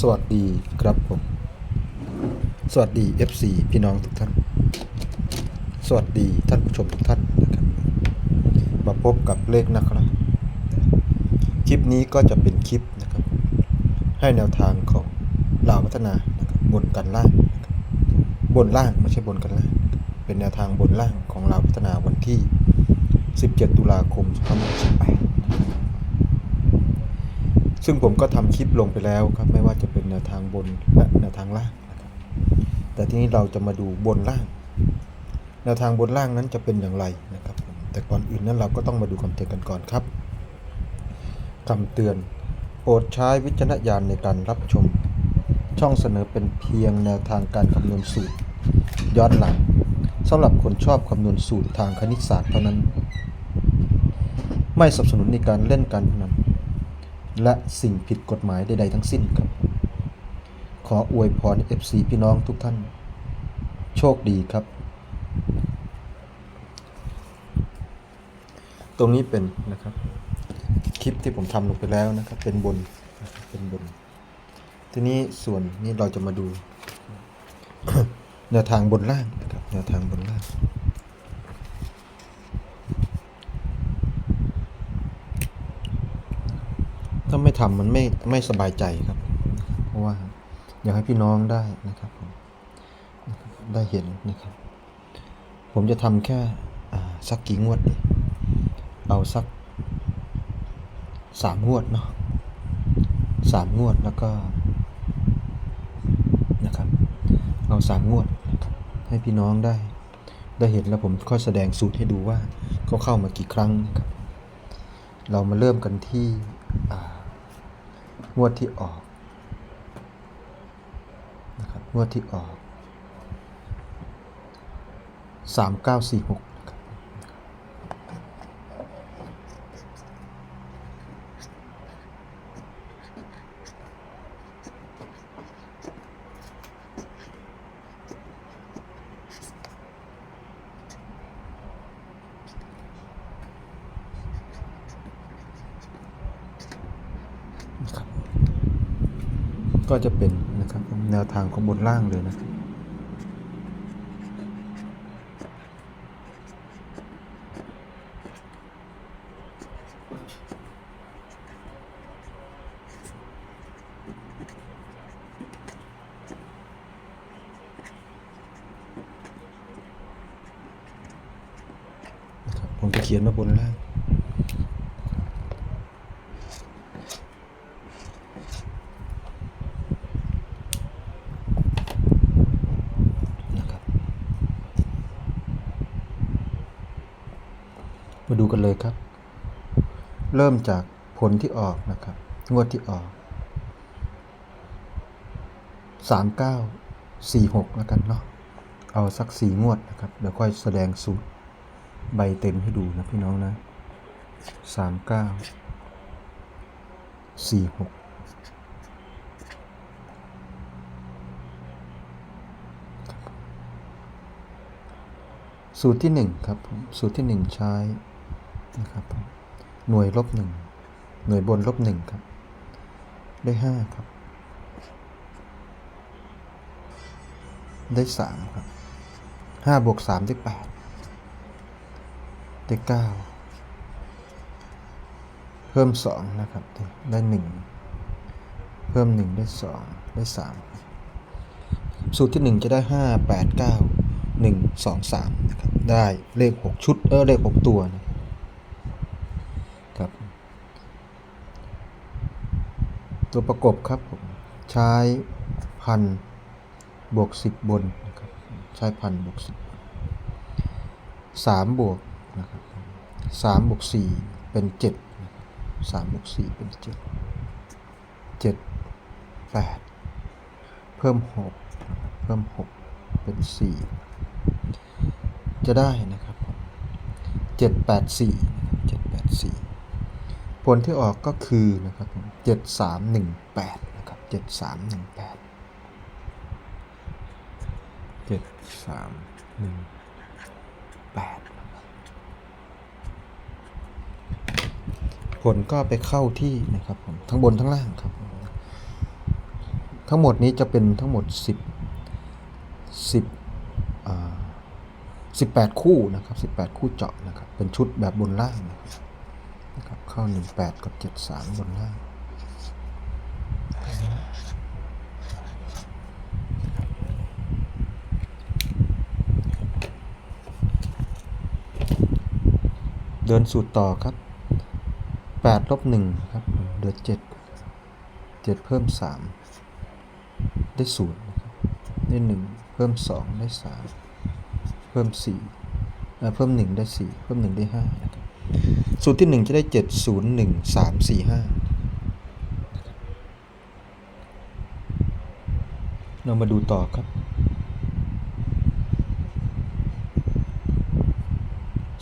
สวัสดีครับผม สวัสดี FC พี่น้องทุกท่าน สวัสดีท่านผู้ชมทุกท่านนะครับ มาพบกับเลขนะครับ คลิปนี้ก็จะเป็นคลิปนะครับ ให้แนวทางของลาวพัฒนานะครับบนกันล่างนะครับบนล่างไม่ใช่บนกันล่าง เป็นแนวทางบนล่างของลาวพัฒนาวันที่ 17 ตุลาคม2568 ซึ่งผมก็ทำคลิปลงไปแล้วครับ ไม่ว่าจะเป็นแนวทางบนและแนวทางล่างนะครับ แต่ทีนี้เราจะมาดูบนล่าง แนวทางบนล่างนั้นจะเป็นอย่างไรนะครับ แต่ก่อนอื่นนั้นเราก็ต้องมาดูคำเตือนกันก่อนครับคำเตือน โปรดใช้วิจารณญาณในการรับชม ช่องเสนอเป็นเพียงแนวทางการคำนวณสูตรย้อนหลังสำหรับคนชอบคำนวณสูตรทางคณิตศาสตร์เท่านั้น ไม่สนับสนุนในการเล่นการพนัน และสิ่งผิดกฎหมายใดๆทั้งสิ้นครับ ขออวยพร FC พี่น้องทุกท่าน โชคดีครับ ตรงนี้เป็นนะครับ คลิปที่ผมทำลงไปแล้วนะครับ เป็นบนเป็นบน ทีนี้ส่วนนี้เราจะมาดู แนวทางบนล่างนะครับแนวทางบนล่าง ถ้าไม่ทำมันไม่ไม่สบายใจครับ เพราะว่าอยากให้พี่น้องได้นะครับผมได้เห็นนะครับ ผมจะทำแค่สักกี่งวดดีเอาสักสามงวดเนาะสามงวดแล้วก็นะครับเอาสามงวดนะครับให้พี่น้องได้ ได้เห็นแล้วผมค่อยแสดงสูตรให้ดูว่าเขาเข้ามากี่ครั้งนะครับเรามาเริ่มกันที่อ่า งวดที่ออกนะครับงวดที่ออก 3946 ก็จะเป็นนะครับแนวทางของบนล่างเลยนะครับนะครับผมจะเขียนมาบนล่าง นะครับ มาดู กันเลยครับ เริ่มจากผลที่ออกนะครับ งวดที่ออกสามเก้าสี่หกแล้วกันเนาะเอาสักสี่งวดนะครับเดี๋ยวค่อยแสดงสูตรใบเต็มให้ดูนะพี่น้องนะสามเก้าสี่หกสูตรที่หนึ่งครับ สูตรที่หนึ่งใช้ นะครับหน่วยลบหนึ่งหน่วยบนลบหนึ่งครับ ได้ห้าครับ ได้สามครับห้าบวกสามได้แปดได้เก้าเพิ่มสองนะครับ ได้หนึ่งเพิ่มหนึ่งได้สองได้สามสูตรที่หนึ่งจะได้ห้าแปดเก้าหนึ่งสองสามนะครับ ได้เลขหกชุด เออเลขหกตัวนะครับ ตัวประกบครับผมใช้พันบวกสิบบนนะครับใช้พันบวกสิบสามบวกนะครับสามบวกสี่เป็นเจ็ดสามบวกสี่เป็นเจ็ดเจ็ดแปดเพิ่มหกเพิ่มหกเป็นสี่จะได้นะครับเจ็ดแปดสี่เจ็ดแปดสี่ ผลที่ออกก็คือนะครับเจ็ดสามหนึ่งแปดนะครับเจ็ดสามหนึ่งแปดเจ็ดสามหนึ่งแปดผลก็ไปเข้าที่นะครับผมทั้งบนทั้งล่างครับ ทั้งหมดนี้จะเป็นทั้งหมดสิบสิบอ่าสิบแปดคู่นะครับสิบแปดคู่เจาะนะครับ เป็นชุดแบบบนล่างนะครับ นะครับเข้าหนึ่งแปดกับเจ็ดสามบนล่างเดินสูตรต่อครับแปดลบหนึ่งครับเหลือเจ็ดเจ็ดเพิ่มสามได้ศูนย์นะครับได้หนึ่งเพิ่มสองได้สามเพิ่มสี่เพิ่มหนึ่งได้สี่เพิ่มหนึ่งได้ห้านะครับ สูตรที่หนึ่งจะได้เจ็ดศูนย์หนึ่งสามสี่ห้าเรามาดูต่อครับ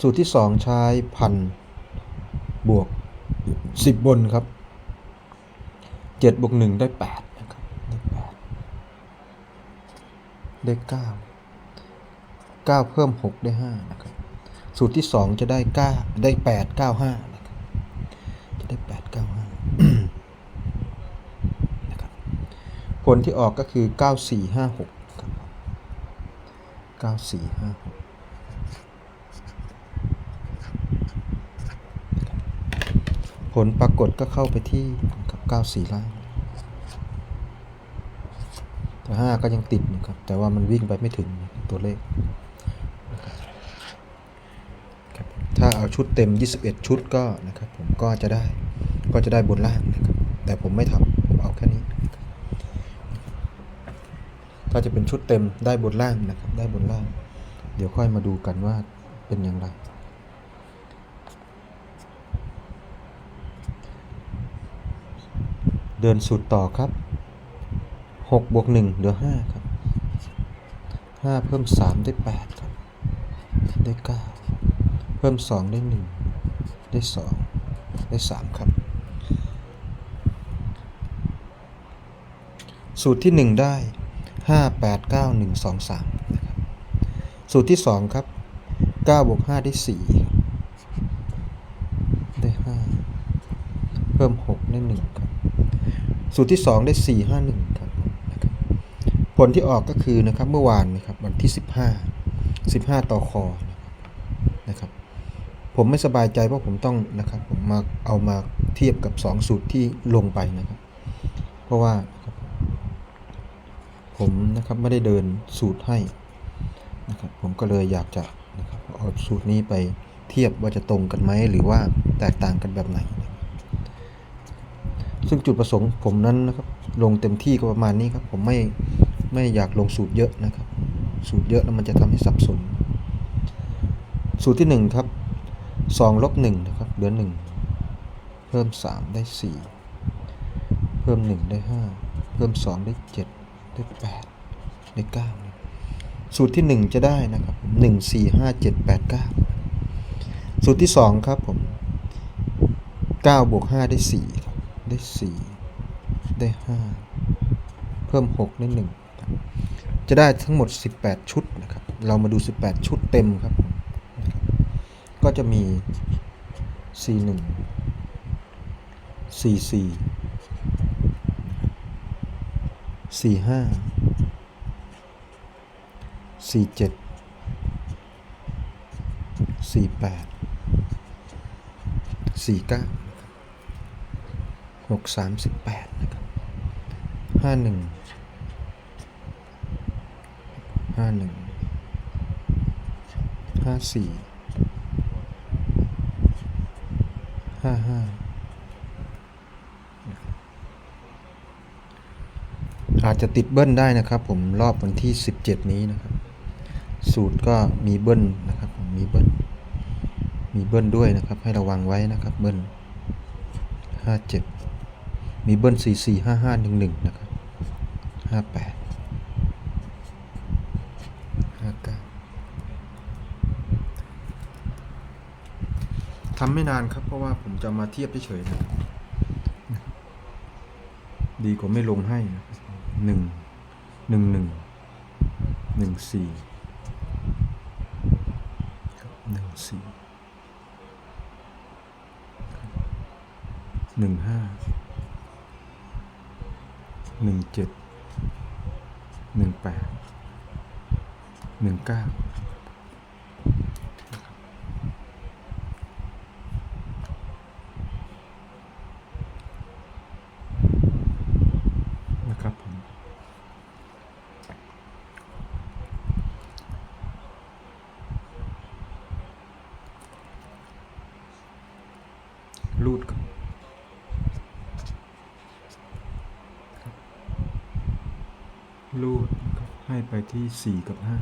สูตรที่สองใช้พันบวกสิบบนครับเจ็ดบวกหนึ่งได้แปดนะครับ ได้แปดได้เก้าเก้าเพิ่มหกได้ห้านะครับ สูตรที่สองจะได้เก้าได้แปดเก้าห้านะครับจะได้แปดเก้าห้านะครับผลที่ออกก็คือเก้าสี่ห้าหกครับเก้าสี่ห้าหกผลปรากฏก็เข้าไปที่กับ 94 ล่าง แต่ 5 ก็ยังติดนะครับ แต่ว่ามันวิ่งไปไม่ถึงตัวเลขครับถ้าเอา ชุดเต็ม 21 ชุดก็นะครับผมก็จะได้ก็จะได้บนล่างนะครับแต่ผมไม่ทำผมเอาแค่นี้ ถ้าจะเป็นชุดเต็มได้บนล่างนะครับได้บนล่าง เดี๋ยวค่อยมาดูกันว่าเป็นอย่างไรเดินสูตรต่อครับ 6 บวก 1 เหลือ 5 ครับ 5 เพิ่ม 3 ได้ 8 ครับ ได้ 9 พิ่ม 2 ได้ 1 ได้ 2 ได้ 3 ครับ สูตรที่ 1 ได้ 5 8 9 1 2 3นะครับสูตรที่ 2 ครับ9บวก5ได้ 4 ได้ 5 เพิ่ม 6 ได้ 1 ครับ สูตรที่ 2 ได้ 4 5 1 ครับนะครับผลที่ออกก็คือนะครับเมื่อวานนะครับวันที่ 15 15 ต่อคอ ผมไม่สบายใจเพราะผมต้องนะครับผมมาเอามาเทียบกับ 2 สูตรที่ลงไปนะครับ เพราะว่าผมนะครับไม่ได้เดินสูตรให้นะครับผมก็เลยอยากจะนะครับเอาสูตรนี้ไปเทียบว่าจะตรงกันไหมหรือว่าแตกต่างกันแบบไหน ซึ่งจุดประสงค์ผมนั้นนะครับลงเต็มที่ก็ประมาณนี้ครับผมไม่ไม่อยากลงสูตรเยอะนะครับ สูตรเยอะแล้วมันจะทำให้สับสน สูตรที่หนึ่งครับ สองลบหนึ่งนะครับเหลือหนึ่งเพิ่มสามได้สี่เพิ่มหนึ่งได้ห้าเพิ่มสองได้เจ็ดได้แปดได้เก้าสูตรที่หนึ่งจะได้นะครับหนึ่งสี่ห้าเจ็ดแปดเก้าสูตรที่สองครับผมเก้าบวกห้าได้สี่ครับได้สี่ได้ห้าเพิ่มหกได้หนึ่งจะได้ทั้งหมด 18 ชุดนะครับ เรามาดู 18 ชุดเต็มครับ ก็จะมี C1 C4 C5 C7 C8 49 638นะครับ51 51 54 อาจจะติดเบิ้ลได้นะครับ ผมรอบวันที่สิบเจ็ดนี้นะครับ สูตรก็มีเบิ้ลนะครับผมมีเบิ้ลมีเบิ้ลด้วยนะครับ ให้ระวังไว้นะครับ เบิ้ลห้าเจ็ดมีเบิ้ลสี่สี่ห้าห้าหนึ่งหนึ่งนะครับห้าแปดห้าเก้าทำไม่นานครับ เพราะว่าผมจะมาเทียบเฉยๆนะดีกว่าไม่ลงให้นะ หนึ่งหนึ่งหนึ่งหนึ่งสี่หนึ่งสี่หนึ่งห้าหนึ่งเจ็ดหนึ่งแปดหนึ่งเก้านะครับผม รูดครับรูดนะครับ ให้ไปที่สี่กับห้า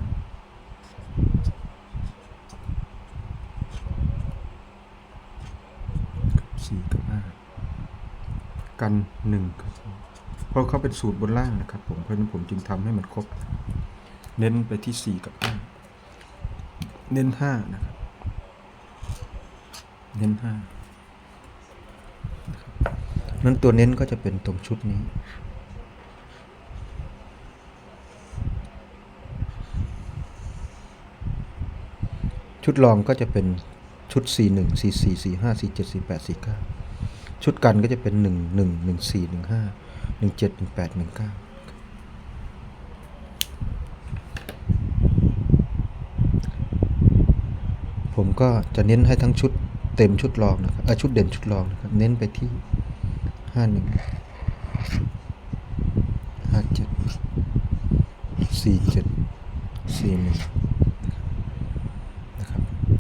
สี่กับห้ากันหนึ่งครับ เพราะเขาเป็นสูตรบนล่างนะครับผม เพราะฉะนั้นผมจึงทำให้มันครบ เน้นไปที่สี่กับห้าเน้นห้านะครับ เน้นห้านั้นตัวเน้นก็จะเป็นตรงชุดนี้ ชุดรองก็จะเป็นชุด4 1 4 4 4 5 4 7 4 8 4 9ชุดกันก็จะเป็น 1 1 1 4 1 5 1 7 1 8 1 9 ผมก็จะเน้นให้ทั้งชุดเต็มชุดรองนะครับชุดเด่นชุดรองนะครับ เน้นไปที่ห้าหนึ่งห้า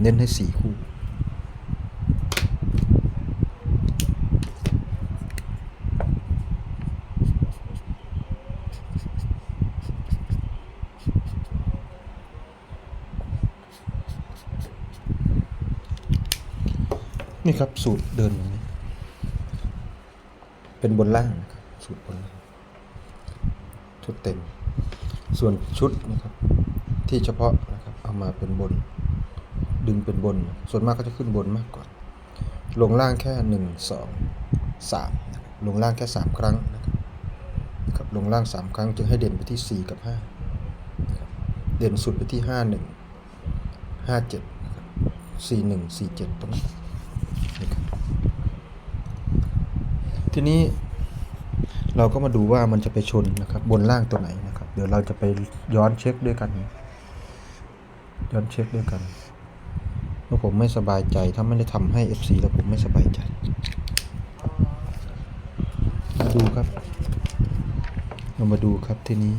เจ็ดสี่เจ็ดสี่หนึ่งนะครับเน้นให้สี่คู่ นี่ครับสูตรเดินนี้ เป็นบนล่างนะครับสูตรบนล่างชุดเต็ม ส่วนชุดนะครับที่เฉพาะนะครับเอามาเป็นบน ดึงเป็นบน ส่วนมากก็จะขึ้นบนมากกว่า ลงล่างแค่หนึ่งสองสามนะครับลงล่างแค่สามครั้งนะครับครับลงล่างสามครั้งจึงให้เด่นไปที่สี่กับห้านะครับเด่นสุดไปที่ห้าหนึ่งห้าเจ็ดสี่หนึ่งสี่เจ็ดตรงนี้นะครับทีนี้เราก็มาดูว่ามันจะไปชนนะครับบนล่างตัวไหนนะครับ เดี๋ยวเราจะไปย้อนเช็คด้วยกัน ย้อนเช็คด้วยกัน เมื่อผมไม่สบายใจ ถ้าไม่ได้ทำให้ FC แล้วผมไม่สบายใจ มาดูครับ เรามาดูครับทีนี้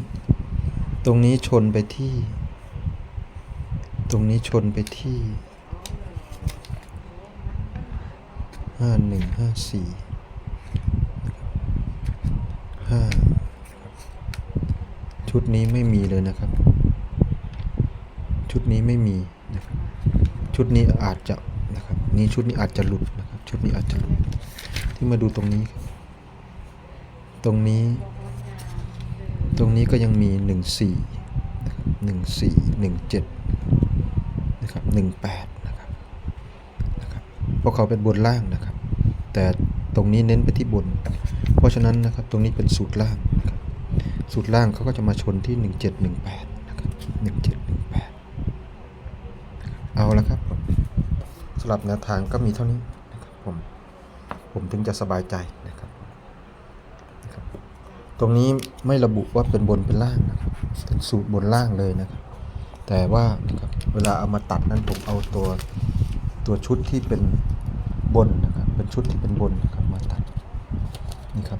ตรงนี้ชนไปที่ ตรงนี้ชนไปที่ห้าหนึ่งห้าสี่ห้าชุดนี้ไม่มีเลยนะครับ ชุดนี้ไม่มี ชุดนี้อาจจะนะครับนี่ชุดนี้อาจจะหลุดนะครับชุดนี้อาจจะหลุดที่มาดูตรงนี้ ตรงนี้ ตรงนี้ก็ยังมี 1 4 1 4 1 7นะครับ18นะครับนะครับเพราะเขาเป็นบนล่างนะครับ แต่ตรงนี้เน้นไปที่บน เพราะฉะนั้นนะครับตรงนี้เป็นสูตรล่างนะสูตรล่างเขาก็จะมาชนที่ 1718 รับแนวทางก็มีเท่านี้นะครับผมผมถึงจะสบายใจนะครับ ตรงนี้ไม่ระบุว่าเป็นบนเป็นล่างนะครับเป็นสูตรบนล่างเลยนะครับ แต่ว่านะครับเวลาเอามาตัดนั้นผมเอาตัวตัวชุดที่เป็นบนนะครับเป็นชุดที่เป็นบนนะครับมาตัดนี่ครับ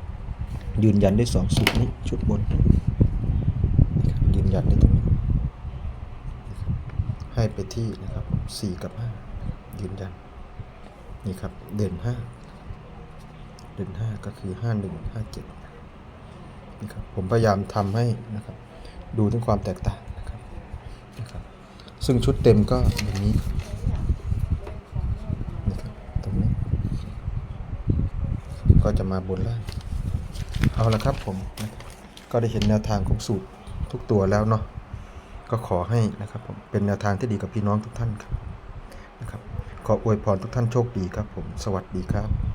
ยืนยันได้สองสูตรนี้ชุดบนนี่ครับยืนยันได้ตรงนี้ให้ไปที่นะครับสี่กับห้า ยืนยัน นี่ครับ เด่นห้าเด่นห้าก็คือห้าหนึ่งห้าเจ็ดนะครับผมพยายามทำให้นะครับ ดูถึงความแตกต่างนะครับนะครับ ซึ่งชุดเต็มก็อย่างนี้นะครับตรงนี้ ก็จะมาบนล่างเอาละครับผมนะก็ได้เห็นแนวทางของสูตรทุกตัวแล้วเนาะก็ขอให้นะครับผมเป็นแนวทางที่ดีกับพี่น้องทุกท่านครับ ขออวยพรทุกท่านโชคดีครับผม สวัสดีครับ